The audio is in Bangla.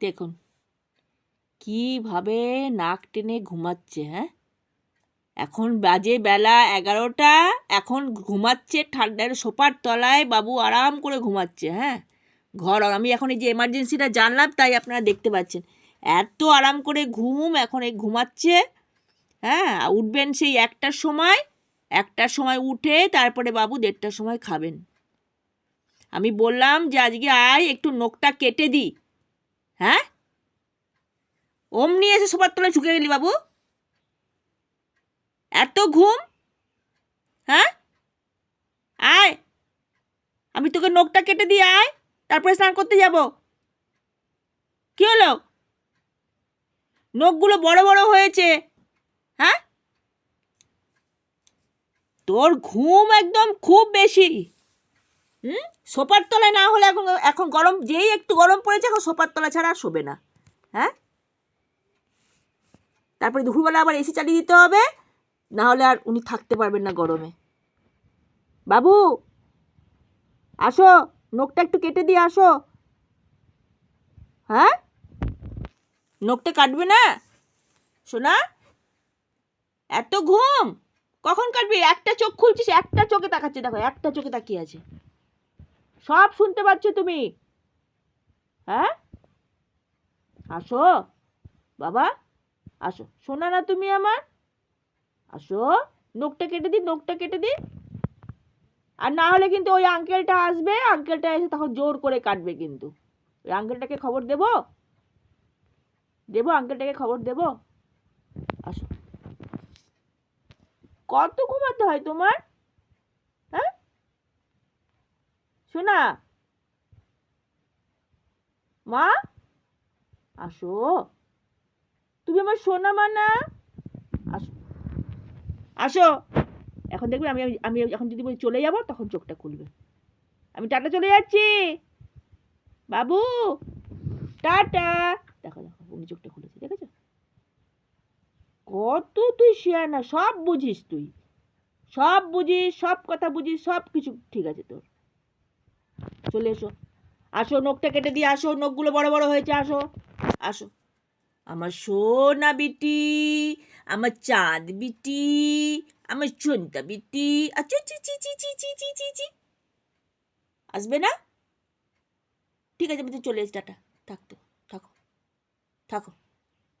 দেখুন, কীভাবে নাক টেনে ঘুমাচ্ছে হ্যাঁ? এখন বাজে বেলা এগারোটা, এখন ঘুমাচ্ছে ঠান্ডার সোপার তলায় বাবু আরাম করে ঘুমাচ্ছে হ্যাঁ? ঘর, আমি এখন এই যে এমার্জেন্সিটা জানলাম, তাই আপনারা দেখতে পাচ্ছেন। এত আরাম করে ঘুম, এখন এই ঘুমাচ্ছে হ্যাঁ? উঠবেন সেই একটার সময় একটার সময় উঠে তারপরে বাবু দেড়টার সময় খাবেন। আমি বললাম যে আজকে আয়, একটু নখটা কেটে দিই। হ্যাঁ? অমনি এসে সোপার তলায় ঝুঁকে গেলি বাবু? এত ঘুম? হ্যাঁ? আয়। আমি তোকে নখটা কেটে দিয়ে আয়, তারপরে স্নান করতে যাব। কি হলো? নখগুলো বড় বড় হয়েছে। হ্যাঁ? তোর ঘুম একদম খুব বেশি। হুম? সোপার তলায় না হলে এখন এখন গরম, যেই একটু গরম পড়েছে, এখন সোপার তলা ছাড়া আর শোবে না। হ্যাঁ? তারপরে দুপুরবেলা আবার এসি চালিয়ে দিতে হবে, না হলে আর উনি থাকতে পারবেন না গরমে। বাবু, আসো, নখটা একটু কেটে দিয়ে আসো। হ্যাঁ? নখটা কাটবে না? শোনা এত ঘুম! কখন কাটবি? একটা চোখ খুলছিস, একটা চোখে তাকাচ্ছে, দেখো, একটা চোখে তাকিয়ে আছে। সব শুনতে পাচ্ছ তুমি। হ্যাঁ? আসো, বাবা, আসো, শোনা না তুমি আমার। আসো, নখটা কেটে দি নখটা কেটে দি আর না হলে কিন্তু ওই আঙ্কেলটা আসবে আঙ্কেলটা এসে তখন জোর করে কাটবে কিন্তু। ওই আঙ্কেলটাকে খবর দেব? দেবো আঙ্কেলটাকে খবর দেব? আসো। কত ঘুমাতে হয় তোমার হ্যাঁ শোনা। মা, আসো। তুমি আমার সোনা মা না আসো। আসো। এখন দেখবে আমি আমি এখন যদি চলে যাব, তখন চোখটা খুলবে। আমি টাটা চলে যাচ্ছি। বাবু, টাটা। দেখো দেখো, উনি চোখটা খুলেছে দেখেছ কত তুই শেয়ার না সব বুঝিস তুই। সব বুঝিস, সব কথা বুঝিস, সব কিছু ঠিক আছে তোর। চলে এসো। আসো, নখটা কেটে দিয়ে আসো, নখগুলো বড় বড় হয়েছে, আসো। আসো। আমার সোনা বিটি, আমার চাঁদ বিটি, আমার চন্তা বিটি চি আসবে না? ঠিক আছে চলে এসে টাটা। থাকতো থাকো। থাকো।